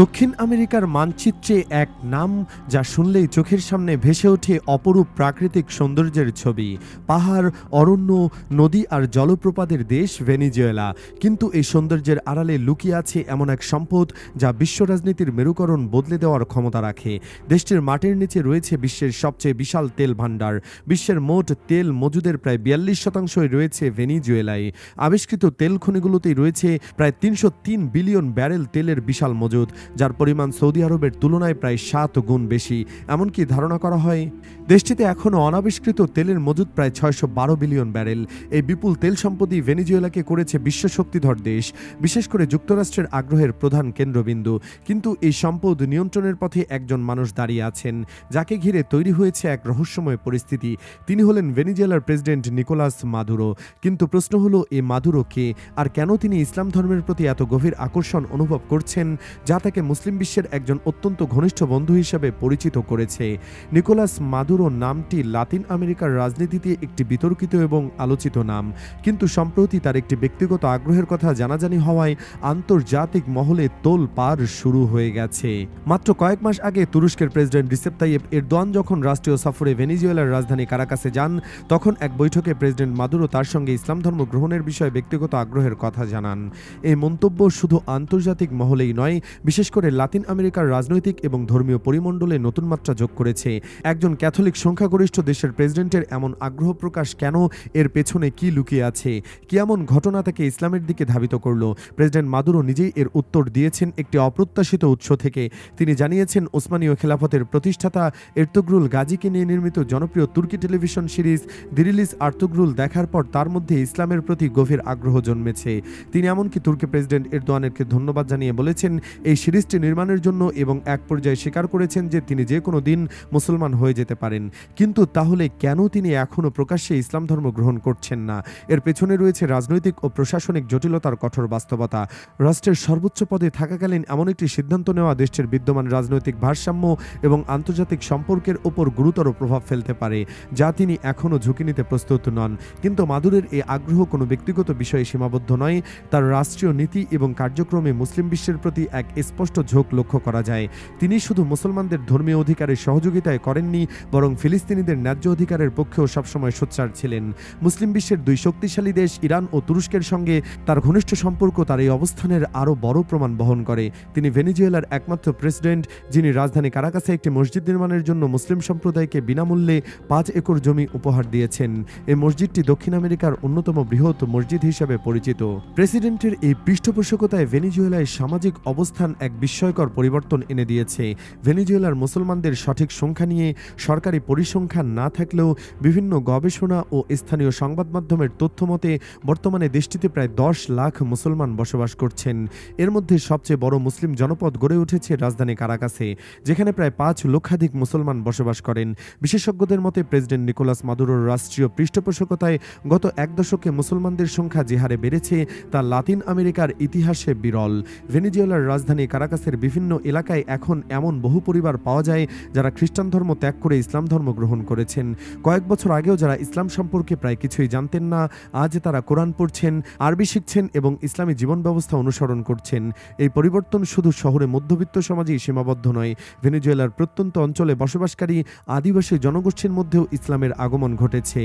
দক্ষিণ আমেরিকার মানচিত্রে এক নাম যা শুনলেই চোখের সামনে ভেসে ওঠে অপরূপ প্রাকৃতিক সৌন্দর্যের ছবি। পাহাড়, অরণ্য, নদী আর জলপ্রপাতের দেশ ভেনিজুয়েলা। কিন্তু এই সৌন্দর্যের আড়ালে লুকিয়ে আছে এমন এক সম্পদ যা বিশ্ব রাজনীতির মেরুকরণ বদলে দেওয়ার ক্ষমতা রাখে। দেশটির মাটির নিচে রয়েছে বিশ্বের সবচেয়ে বিশাল তেল ভাণ্ডার। বিশ্বের মোট তেল মজুদের প্রায় বিয়াল্লিশ শতাংশই রয়েছে ভেনিজুয়েলায়। আবিষ্কৃত তেল খনিগুলোতেই রয়েছে প্রায় তিনশো তিন বিলিয়ন ব্যারেল তেলের বিশাল মজুদ। যার পরিমাণ সৌদি আরবের তুলনায় প্রায় সাত গুণ বেশি। এমনকি ধারণা করা হয়, দেশটিতে এখনও অনাবিষ্কৃত তেলের মজুদ প্রায় ছয়শো বারো বিলিয়ন ব্যারেল। এই বিপুল তেল সম্পদই ভেনিজুয়েলাকে করেছে বিশ্ব শক্তিধর দেশ, বিশেষ করে যুক্তরাষ্ট্রের আগ্রহের প্রধান কেন্দ্রবিন্দু। কিন্তু এই সম্পদ নিয়ন্ত্রণের পথে একজন মানুষ দাঁড়িয়ে আছেন, যাকে ঘিরে তৈরি হয়েছে এক রহস্যময় পরিস্থিতি। তিনি হলেন ভেনিজুয়েলার প্রেসিডেন্ট নিকোলাস মাদুরো। কিন্তু প্রশ্ন হলো, এ মাদুরো কে? আর কেন তিনি ইসলাম ধর্মের প্রতি এত গভীর আকর্ষণ অনুভব করছেন, যা মুসলিম বিশ্বের একজন অত্যন্ত ঘনিষ্ঠ বন্ধু হিসেবে পরিচিত করেছে। নিকোলাস মাদুরো নামটি লাতিন আমেরিকার রাজনীতিতে একটি বিতর্কিত এবং আলোচিত নাম। কিন্তু সম্প্রতি তার একটি ব্যক্তিগত আগ্রহের কথা জানাজানি হওয়ায় আন্তর্জাতিক মহলে তোল পার শুরু হয়ে গেছে। মাত্র কয়েক মাস আগে তুরস্কের প্রেসিডেন্ট রিসেপ তাইয়েব এরদোয়ান যখন রাষ্ট্রীয় সফরে ভেনিজুয়েলার রাজধানী কারাকাসে যান, তখন এক বৈঠকে প্রেসিডেন্ট মাদুরো তার সঙ্গে ইসলাম ধর্ম গ্রহণের বিষয়ে ব্যক্তিগত আগ্রহের কথা জানান। এই মন্তব্য শুধু আন্তর্জাতিক মহলেই নয়, বিশেষ করে লাতিন আমেরিকার রাজনৈতিক এবং ধর্মীয় পরিমণ্ডলে নতুন মাত্রা যোগ করেছে। একজন ক্যাথলিক সংখ্যাগরিষ্ঠ দেশের প্রেসিডেন্টের এমন আগ্রহ প্রকাশ কেন? এর পেছনে কি লুকিয়ে আছে? কি এমন ঘটনা তাকে ইসলামের দিকে ধাবিত করল? প্রেসিডেন্ট মাদুরো নিজেই এর উত্তর দিয়েছেন একটি অপ্রত্যাশিত উৎস থেকে। তিনি জানিয়েছেন, ওসমানীয় খেলাফতের প্রতিষ্ঠাতা এর্তুগরুল গাজীকে নিয়ে নির্মিত জনপ্রিয় তুর্কি টেলিভিশন সিরিজ দিরিলিস আর্তুগরুল দেখার পর তার মধ্যে ইসলামের প্রতি গভীর আগ্রহ জন্মেছে। তিনি এমনকি তুর্কি প্রেসিডেন্ট এরদোয়ানেরকে ধন্যবাদ জানিয়ে বলেছেন, এই সিরিজটি নির্মাণের জন্য এবং এক পর্যায়ে স্বীকার করেছেন যে তিনি যে কোনো দিন মুসলমান হয়ে যেতে পারেন। কিন্তু তাহলে কেন তিনি এখনও প্রকাশ্যে ইসলাম ধর্ম গ্রহণ করছেন না? এর পেছনে রয়েছে রাজনৈতিক ও প্রশাসনিক জটিলতার কঠোর বাস্তবতা। রাষ্ট্রের সর্বোচ্চ পদে থাকাকালীন এমন একটি সিদ্ধান্ত নেওয়া দেশটির বিদ্যমান রাজনৈতিক ভারসাম্য এবং আন্তর্জাতিক সম্পর্কের ওপর গুরুতর প্রভাব ফেলতে পারে, যা তিনি এখনও ঝুঁকি নিতে প্রস্তুত নন। কিন্তু মাদুরের এই আগ্রহ কোনো ব্যক্তিগত বিষয়ে সীমাবদ্ধ নয়। তার রাষ্ট্রীয় নীতি এবং কার্যক্রমে মুসলিম বিশ্বের প্রতি এক স্পষ্ট ঝোঁক লক্ষ্য করা যায়। তিনি শুধু মুসলমানদের ধর্মীয় অধিকারের সহযোগিতায় করেননি, বরং ফিলিস্তিনিদের ন্যায্য অধিকারের পক্ষেও সবসময় সোচ্চার ছিলেন। মুসলিম বিশ্বের দুই শক্তিশালী দেশ, ইরান ও তুরস্কের সঙ্গে তার ঘনিষ্ঠ সম্পর্ক তার এই অবস্থানের আরও বড় প্রমাণ বহন করে। তিনি ভেনিজুয়েলার একমাত্র প্রেসিডেন্ট, যিনি রাজধানী কারাকাসে একটি মসজিদ নির্মাণের জন্য মুসলিম সম্প্রদায়কে বিনামূল্যে পাঁচ একর জমি উপহার দিয়েছেন। এই মসজিদটি দক্ষিণ আমেরিকার অন্যতম বৃহৎ মসজিদ হিসেবে পরিচিত। প্রেসিডেন্টের এই পৃষ্ঠপোষকতায় ভেনিজুয়েলায় সামাজিক অবস্থান এক বিস্ময়কর পরিবর্তন এনে দিয়েছে। ভেনিজুয়েলার মুসলমানদের সঠিক সংখ্যা নিয়ে সরকারি পরিসংখ্যান না থাকলেও বিভিন্ন গবেষণা ও স্থানীয় সংবাদ মাধ্যমের তথ্য মতে বর্তমানে দেশটিতে প্রায় দশ লাখ মুসলমান বসবাস করছেন। এর মধ্যে সবচেয়ে বড় মুসলিম জনপদ গড়ে উঠেছে রাজধানী কারাকাসে, যেখানে প্রায় পাঁচ লক্ষাধিক মুসলমান বসবাস করেন। বিশেষজ্ঞদের মতে প্রেসিডেন্ট নিকোলাস মাদুরোর রাষ্ট্রীয় পৃষ্ঠপোষকতায় গত এক দশকে মুসলমানদের সংখ্যা যে হারে বেড়েছে, তা লাতিন আমেরিকার ইতিহাসে বিরল। ভেনিজুয়েলার রাজধানী কারাকাসের বিভিন্ন এলাকায় এখন এমন বহু পরিবার পাওয়া যায় যারা খ্রিস্টান ধর্ম ত্যাগ করে ইসলাম ধর্ম গ্রহণ করেছেন। কয়েক বছর আগেও যারা ইসলাম সম্পর্কে প্রায় কিছুই জানতেন না, আজ তারা কোরআন পড়ছেন, আরবি শিখছেন এবং ইসলামী জীবন ব্যবস্থা অনুসরণ করছেন। এই পরিবর্তন শুধু শহরে মধ্যবিত্ত সমাজেই সীমাবদ্ধ নয়, ভেনেজুয়েলার প্রত্যন্ত অঞ্চলে বসবাসকারী আদিবাসী জনগোষ্ঠীর মধ্যেও ইসলামের আগমন ঘটেছে।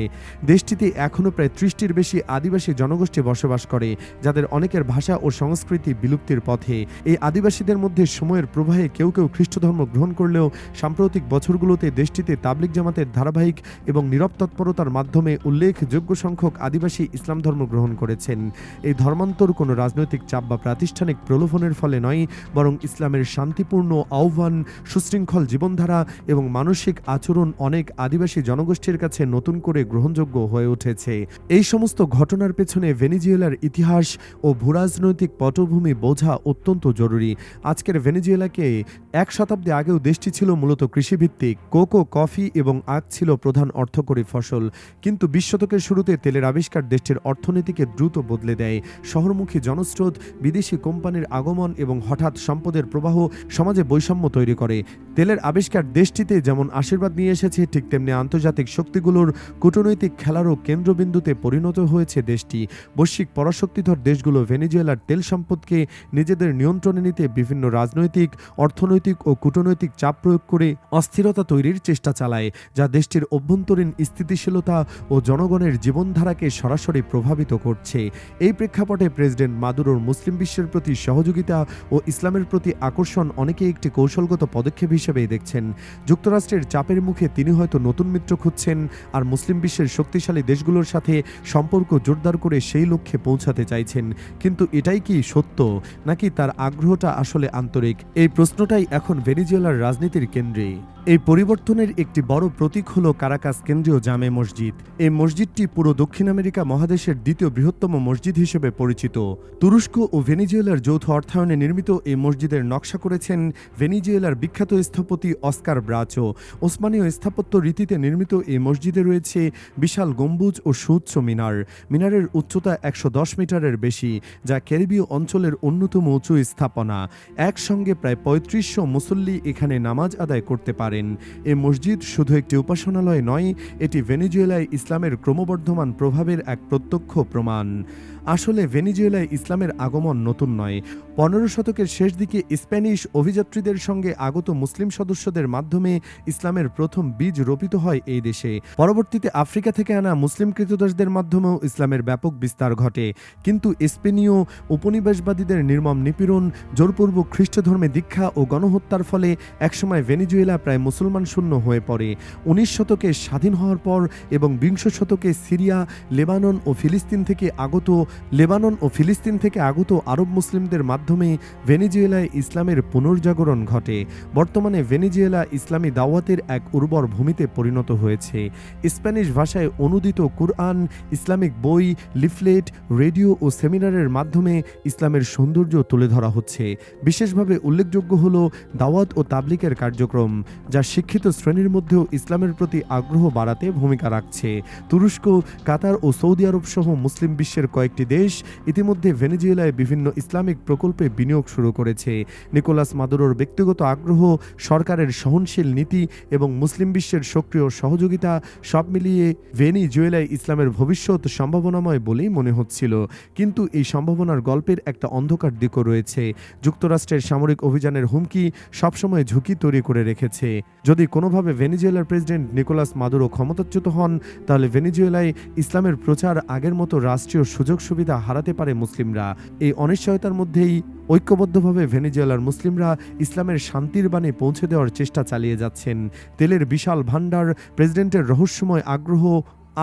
দেশটিতে এখনও প্রায় ত্রিশটির বেশি আদিবাসী জনগোষ্ঠী বসবাস করে, যাদের অনেকের ভাষা ও সংস্কৃতি বিলুপ্তির পথে। এই আদিবাসীদের মধ্যে সময়ের প্রবাহে কেউ কেউ খ্রিস্ট ধর্ম গ্রহণ করলেও সাম্প্রতিক বছরগুলোতে দেশটিতে তাবলিক জামাতের ধারাবাহিক এবং নীরব তৎপরতার মাধ্যমে উল্লেখযোগ্য সংখ্যক আদিবাসী ইসলাম ধর্ম গ্রহণ করেছেন। এই ধর্মান্তর কোনো রাজনৈতিক চাপ বা প্রাতিষ্ঠানিক প্রলোভনের ফলে নয়, বরং ইসলামের শান্তিপূর্ণ আহ্বান, সুশৃঙ্খল জীবনধারা এবং মানসিক আচরণ অনেক আদিবাসী জনগোষ্ঠীর কাছে নতুন করে গ্রহণযোগ্য হয়ে উঠেছে। এই সমস্ত ঘটনার পেছনে ভেনিজুয়েলার ইতিহাস ও ভূরাজনৈতিক পটভূমি বোঝা অত্যন্ত জরুরি। আজকের ভেনিজুয়েলাকে এক শতাব্দী আগেও দেশটি ছিল মূলত কৃষিভিত্তিক। কোকো, কফি এবং আখ ছিল প্রধান অর্থকরী ফসল। কিন্তু বিশ শতকের শুরুতে তেলের আবিষ্কার দেশটির অর্থনীতিকে দ্রুত বদলে দেয়। শহরমুখী জনস্রোত, বিদেশি কোম্পানির আগমন এবং হঠাৎ সম্পদের প্রবাহ সমাজে বৈষম্য তৈরি করে। তেলের আবিষ্কার দেশটিতে যেমন আশীর্বাদ নিয়ে এসেছে, ঠিক তেমনি আন্তর্জাতিক শক্তিগুলোর কূটনৈতিক খেলারও কেন্দ্রবিন্দুতে পরিণত হয়েছে দেশটি। বৈশ্বিক পরাশক্তিধর দেশগুলো ভেনিজুয়েলার তেল সম্পদকে নিজেদের নিয়ন্ত্রণে নিতে বিভিন্ন রাজনৈতিক, অর্থনৈতিক ও কূটনৈতিক চাপ প্রয়োগ করে অস্থিরতা তৈরির চেষ্টা চালায়, যা দেশটির অভ্যন্তরীণ স্থিতিশীলতা ও জনগণের জীবনধারাকে সরাসরি প্রভাবিত করছে। এই প্রেক্ষাপটে প্রেসিডেন্ট মাদুরোর মুসলিম বিশ্বের প্রতি সহযোগিতা ও ইসলামের প্রতি আকর্ষণ অনেকে একটি কৌশলগত পদক্ষেপ হিসেবেই দেখছেন। যুক্তরাষ্ট্রের চাপের মুখে তিনি হয়তো নতুন মিত্র খুঁজছেন আর মুসলিম বিশ্বের শক্তিশালী দেশগুলোর সাথে সম্পর্ক জোরদার করে সেই লক্ষ্যে পৌঁছাতে চাইছেন। কিন্তু এটাই কি সত্য? নাকি তার আগ্রহটা আসলে আন্তরিক। এই প্রশ্নটাই এখন ভেনিজুয়েলার রাজনীতির কেন্দ্রে। এই পরিবর্তনের একটি বড় প্রতীক হল কারাকাস কেন্দ্রীয় জামে মসজিদ। এই মসজিদটি পুরো দক্ষিণ আমেরিকা মহাদেশের দ্বিতীয় বৃহত্তম মসজিদ হিসেবে পরিচিত। তুরস্ক ও ভেনিজুয়েলার যৌথ অর্থায়নে নির্মিত এই মসজিদের নকশা করেছেন ভেনিজুয়েলার বিখ্যাত স্থপতি অস্কার ব্রাচো। ওসমানীয় স্থাপত্য রীতিতে নির্মিত এই মসজিদে রয়েছে বিশাল গম্বুজ ও সুউচ্চ মিনার। মিনারের উচ্চতা একশো দশ মিটারের বেশি, যা ক্যারিবীয় অঞ্চলের অন্যতম উঁচু স্থাপনা। একসঙ্গে প্রায় পঁয়ত্রিশশো মুসল্লি এখানে নামাজ আদায় করতে পারেন। এ মসজিদ শুধু একটি উপাসনালয় নয়, এটি ভেনিজুয়েলায় ইসলামের ক্রমবর্ধমান প্রভাবের এক প্রত্যক্ষ প্রমাণ। আসলে ভেনিজুয়েলায় ইসলামের আগমন নতুন নয়। পনেরো শতকের শেষ দিকে স্প্যানিশ অভিযাত্রীদের সঙ্গে আগত মুসলিম সদস্যদের মাধ্যমে ইসলামের প্রথম বীজ রোপিত হয় এই দেশে। পরবর্তীতে আফ্রিকা থেকে আনা মুসলিম কৃতদাসদের মাধ্যমেও ইসলামের ব্যাপক বিস্তার ঘটে। কিন্তু স্পেনীয় উপনিবেশবাদীদের নির্মম নিপীড়ন, জোরপূর্বক খ্রিস্ট ধর্মে দীক্ষা ও গণহত্যার ফলে একসময় ভেনিজুয়েলা প্রায় মুসলমান শূন্য হয়ে পড়ে। উনিশ শতকে স্বাধীন হওয়ার পর এবং বিংশ শতকে সিরিয়া, লেবানন ও ফিলিস্তিন থেকে আগত লেবানন ও ফিলিস্তিন থেকে আগত আরব মুসলিমদের মাধ্যমে ভেনিজুয়েলায় ইসলামের পুনর্জাগরণ ঘটে। বর্তমানে ভেনিজুয়েলা ইসলামী দাওয়াতের এক উর্বর ভূমিতে পরিণত হয়েছে। স্প্যানিশ ভাষায় অনুদিত কুরআন, ইসলামিক বই, লিফলেট, রেডিও ও সেমিনারের মাধ্যমে ইসলামের সৌন্দর্য তুলে ধরা হচ্ছে। বিশেষভাবে উল্লেখযোগ্য হল দাওয়াত ও তাবলিকের কার্যক্রম, যা শিক্ষিত শ্রেণির মধ্যেও ইসলামের প্রতি আগ্রহ বাড়াতে ভূমিকা রাখছে। তুরস্ক, কাতার ও সৌদি আরব সহ মুসলিম বিশ্বের কয়েকটি দেশ ইতিমধ্যে ভেনেজুয়েলায় বিভিন্ন ইসলামিক প্রকল্পে বিনিয়োগ শুরু করেছে। নিকোলাস মাদুরোর ব্যক্তিগত আগ্রহ, সরকারের সহনশীল নীতি এবং মুসলিম বিশ্বের সক্রিয় সহযোগিতা সব মিলিয়ে ভেনিজুয়েলায় ইসলামের ভবিষ্যৎ সম্ভাবনাময় বলেই মনে হচ্ছিল। কিন্তু এই সম্ভাবনার গল্পের একটা অন্ধকার দিকও রয়েছে। যুক্তরাষ্ট্রের সামরিক অভিযানের হুমকি সবসময় ঝুঁকি তৈরি করে রেখেছে। যদি কোনোভাবে ভেনিজুয়েলার প্রেসিডেন্ট নিকোলাস মাদুরো ক্ষমতাচ্যুত হন, তাহলে ভেনিজুয়েলায় ইসলামের প্রচার আগের মতো রাষ্ট্রীয় সুযোগ সুবিধা হারাতে পারে মুসলিমরা। এই অনিশ্চয়তার মধ্যেই ঐক্যবদ্ধভাবে ভেনিজুয়েলার মুসলিমরা ইসলামের শান্তির বাণী পৌঁছে দেওয়ার চেষ্টা চালিয়ে যাচ্ছেন। তেলের বিশাল ভাণ্ডার, প্রেসিডেন্টের রহস্যময় আগ্রহ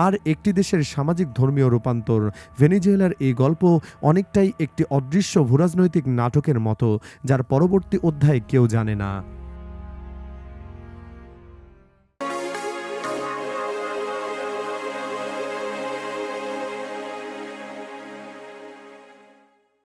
আর একটি দেশের সামাজিক ধর্মীয় রূপান্তর। ভেনিজুয়েলার এই গল্প অনেকটাই একটি অদৃশ্য ভূরাজনৈতিক নাটকের মতো, যার পরবর্তী অধ্যায় কেউ জানে না।